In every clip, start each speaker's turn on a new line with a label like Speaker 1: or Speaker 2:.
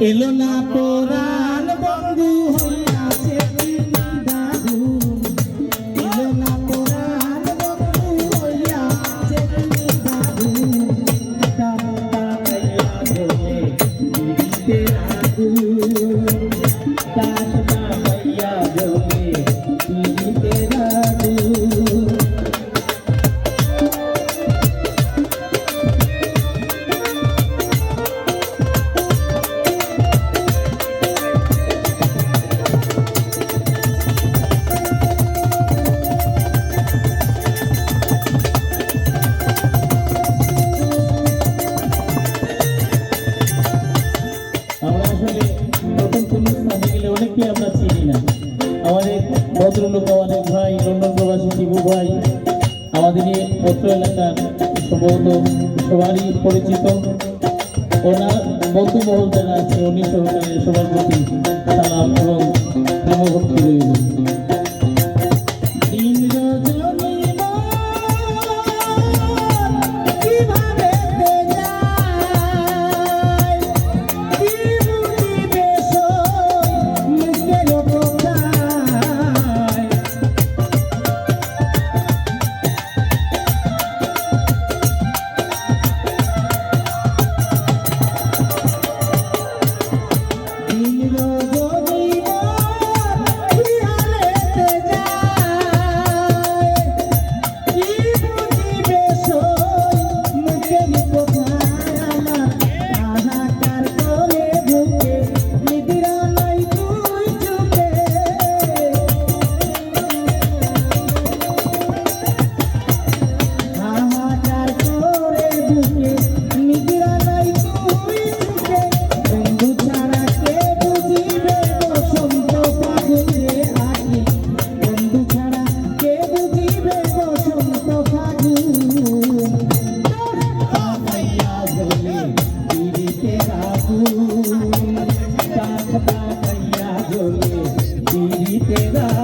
Speaker 1: এলো না পোরাণ বন্ধু হল আছে কিনা আমাদের ভদ্রলোক, আমাদের ভাই লন্ডন প্রবাসী শিবু ভাই, আমাদের এই পত্র এলাকার সম্ভবত সবারই পরিচিত। ওনার বন্ধুমহল যারা আছে, উনি সহকারে সবার সালাম এবং y te da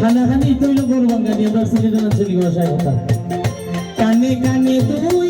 Speaker 1: খানাখানি তৈল করবাঙ্গানি আমরা সিলেটের আঞ্চলিক ভাষায় কথা কানে কানে তুই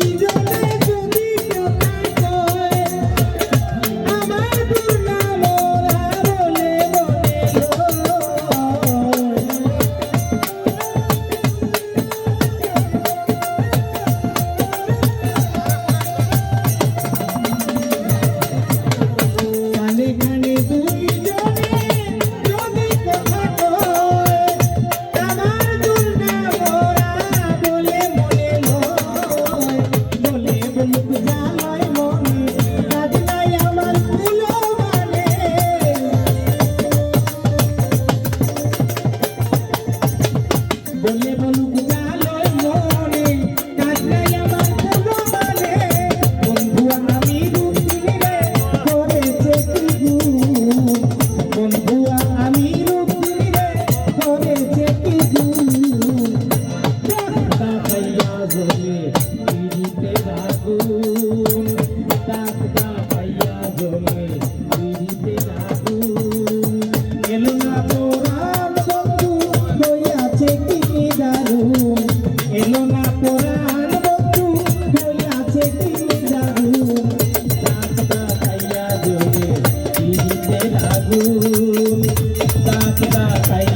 Speaker 1: たださい